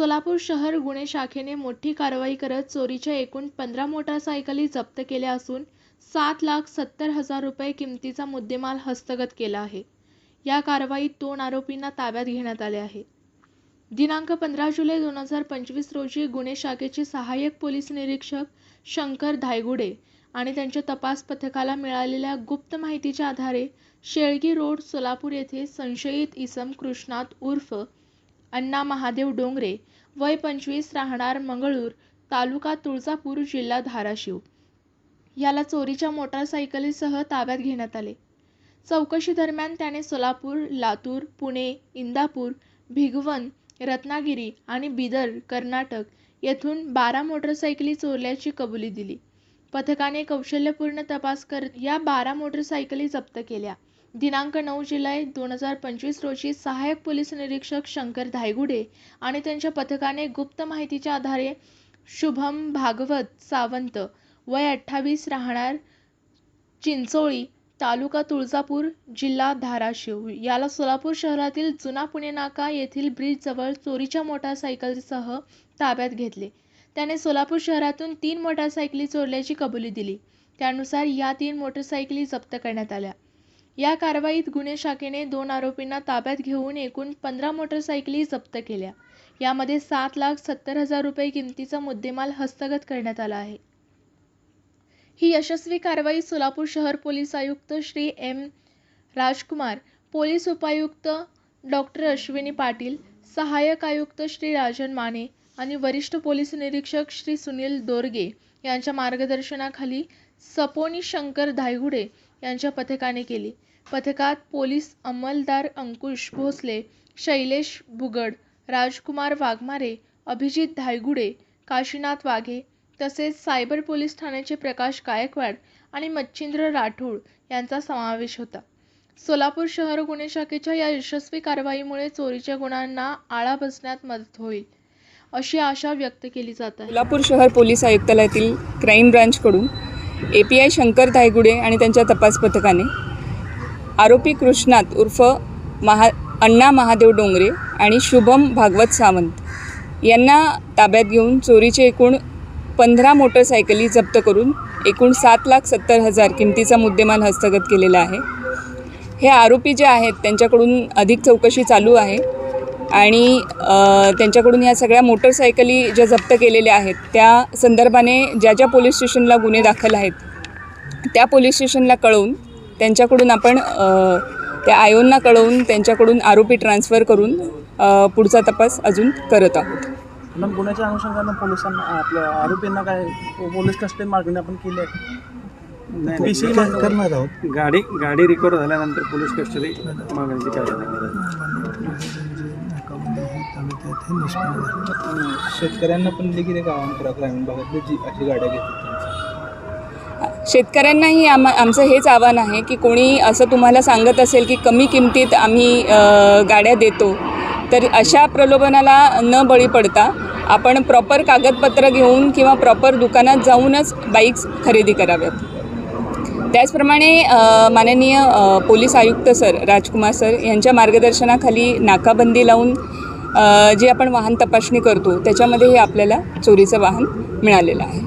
सोलापूर शहर गुन्हे शाखेने मोठी कारवाई करत चोरीच्या एकूण पंधरा मोटारसायकली जप्त केल्या असून सात लाख सत्तर हजार रुपये किमतीचा मुद्देमाल हस्तगत केला आहे. या कारवाईत दोन आरोपींना ताब्यात घेण्यात आले आहे. दिनांक पंधरा जुलै दोन हजार पंचवीस रोजी गुन्हे शाखेचे सहाय्यक पोलीस निरीक्षक शंकर धायगुडे आणि त्यांच्या तपास पथकाला मिळालेल्या गुप्त माहितीच्या आधारे शेळगी रोड सोलापूर येथे संशयित इसम कृष्णात उर्फ अण्णा महादेव डोंगरे वय पंचवीस राहणार मंगळूर तालुका तुळजापूर जिल्हा धाराशिव. याला चोरीच्या मोटारसायकलीसह ताब्यात घेण्यात आले. चौकशीदरम्यान त्याने सोलापूर लातूर पुणे इंदापूर भिगवण रत्नागिरी आणि बिदर कर्नाटक येथून बारा मोटरसायकली चोरल्याची कबुली दिली. पथकाने कौशल्यपूर्ण तपास करत या बारा मोटरसायकली जप्त केल्या. दिनांक नऊ जुलै दोन हजार पंचवीस रोजी सहाय्यक पोलीस निरीक्षक शंकर धायगुडे आणि त्यांच्या पथकाने गुप्त माहितीच्या आधारे शुभम भागवत सावंत वय अठ्ठावीस राहणार चिंचोळी तालुका तुळजापूर जिल्हा धाराशिव. याला सोलापूर शहरातील जुना पुणे नाका येथील ब्रिजजवळ चोरीच्या मोटारसायकलसह ताब्यात घेतले. त्याने सोलापूर शहरातून तीन मोटारसायकली चोरल्याची कबुली दिली. त्यानुसार या तीन मोटरसायकली जप्त करण्यात आल्या. या कारवाईत गुन्हे शाखेने दोन आरोपींना ताब्यात घेऊन एकूण पंधरा मोटारसायकली जप्त केल्या. यामध्ये सात लाख सत्तर हजार रुपये किमतीचा मुद्देमाल हस्तगत करण्यात आला आहे. ही यशस्वी कारवाई सोलापूर शहर पोलीस आयुक्त श्री एम राजकुमार पोलीस उपायुक्त डॉक्टर अश्विनी पाटील सहाय्यक आयुक्त श्री राजन माने आणि वरिष्ठ पोलीस निरीक्षक श्री सुनील दोरगे यांच्या मार्गदर्शनाखाली सपोनी शंकर धायगुडे यांच्या पथकाने केली. पथकात पोलीस अंमलदार अंकुश भोसले शैलेश भुगड राजकुमार वाघमारे अभिजित धायगुडे काशीनाथ वाघे तसेच सायबर पोलीस ठाण्याचे प्रकाश गायकवाड आणि मच्छिंद्र राठोड यांचा समावेश होता. सोलापूर शहर गुन्हे शाखेच्या या यशस्वी कारवाईमुळे चोरीच्या गुन्ह्यांना आळा बसण्यात मदत होईल अशी आशा व्यक्त केली जात आहे. सोलापूर शहर पोलीस आयुक्तालयातील crime ब्रांचकडून A P I Shankar Dhaygude आणि त्यांच्या तपास पथकाने आरोपी कृष्णात उर्फ महा अण्णा महादेव डोंगरे आणि शुभम भागवत सावंत यांना ताब्यात घेऊन चोरीचे एकूण पंधरा मोटरसायकली जप्त करून एकूण सात लाख सत्तर हजार किमतीचा मुद्देमाल हस्तगत केलेला आहे. हे आरोपी जे आहेत त्यांच्याकडून अधिक चौकशी चालू आहे. आणि त्यांच्याकडून ह्या सगळ्या मोटरसायकली ज्या जप्त केलेल्या आहेत त्या संदर्भाने ज्या ज्या पोलीस स्टेशनला गुन्हे दाखल आहेत त्या पोलीस स्टेशनला कळवून त्यांच्याकडून आपण त्या आयोंना कळवून त्यांच्याकडून आरोपी ट्रान्सफर करून पुढचा तपास अजून करत आहोत. मग गुन्ह्याच्या अनुषंगानं पोलिसांना आपल्या आरोपींना काय पोलीस कस्टडी मागणी आपण केली आहे? करणार आहोत. गाडी गाडी रिकवर झाल्यानंतर पोलीस कस्टडी मागण्याची कारवाई शेतकऱ्यांना पण देखील एक आव्हान करा ग्रामीण भागातली जी अशी गाड्या घेतात शेतकऱ्यांनाही आम आमचं हेच आव्हान आहे की कोणी असं तुम्हाला सांगत असेल की कमी किमतीत आम्ही गाड्या देतो तर अशा प्रलोभनाला न बळी पडता आपण प्रॉपर कागदपत्र घेऊन किंवा प्रॉपर दुकानात जाऊनच बाईक्स खरेदी कराव्यात. त्याचप्रमाणे माननीय पोलीस आयुक्त सर राजकुमार सर यांच्या मार्गदर्शनाखाली नाकाबंदी लावून जी आपण वाहन तपासणी करतो त्याच्यामध्येही आपल्याला चोरीचं वाहन मिळालेलं आहे.